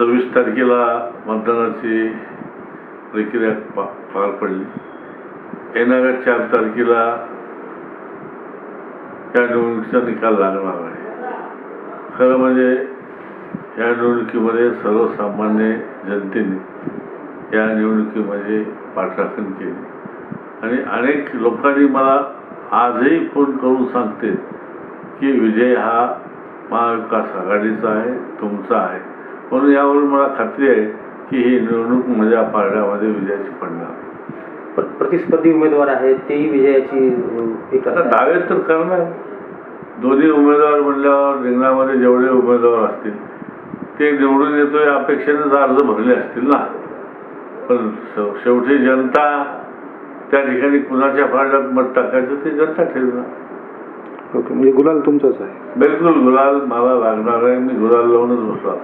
सव्वीस तारखेला मतदानाची प्रक्रिया पा पार पडली. येणाऱ्या चार तारखेला या निवडणुकीचा निकाल लागणार आहे. खरं म्हणजे या निवडणुकीमध्ये सर्वसामान्य जनतेने या निवडणुकीमध्ये पाठराखण केली. आणि अनेक लोकांनी मला आजही फोन करून सांगते की विजय हा महाविकास आघाडीचा आहे तुमचा आहे. म्हणून यावरून मला खात्री आहे की ही निवडणूक माझ्या पारड्यामध्ये विजयाची पडणार. प्र- प्रतिस्पर्धी उमेदवार आहेत तेही विजयाची अ, आता दावे तर करणार दोन्ही उमेदवार म्हणल्यावर रिंगणामध्ये जेवढे उमेदवार असतील ते निवडून येतो या अपेक्षेनेच अर्ज भरले असतील ना. पण शेव- शेवटी जनता त्या ठिकाणी कुणाच्या फारड्यात मत टाकायचं ते जनता ठरवणार. ओके म्हणजे गुलाल तुमचाच आहे. बिलकुल गुलाल मला लागणार आहे मी गुलाल लावूनच बसलो. आता.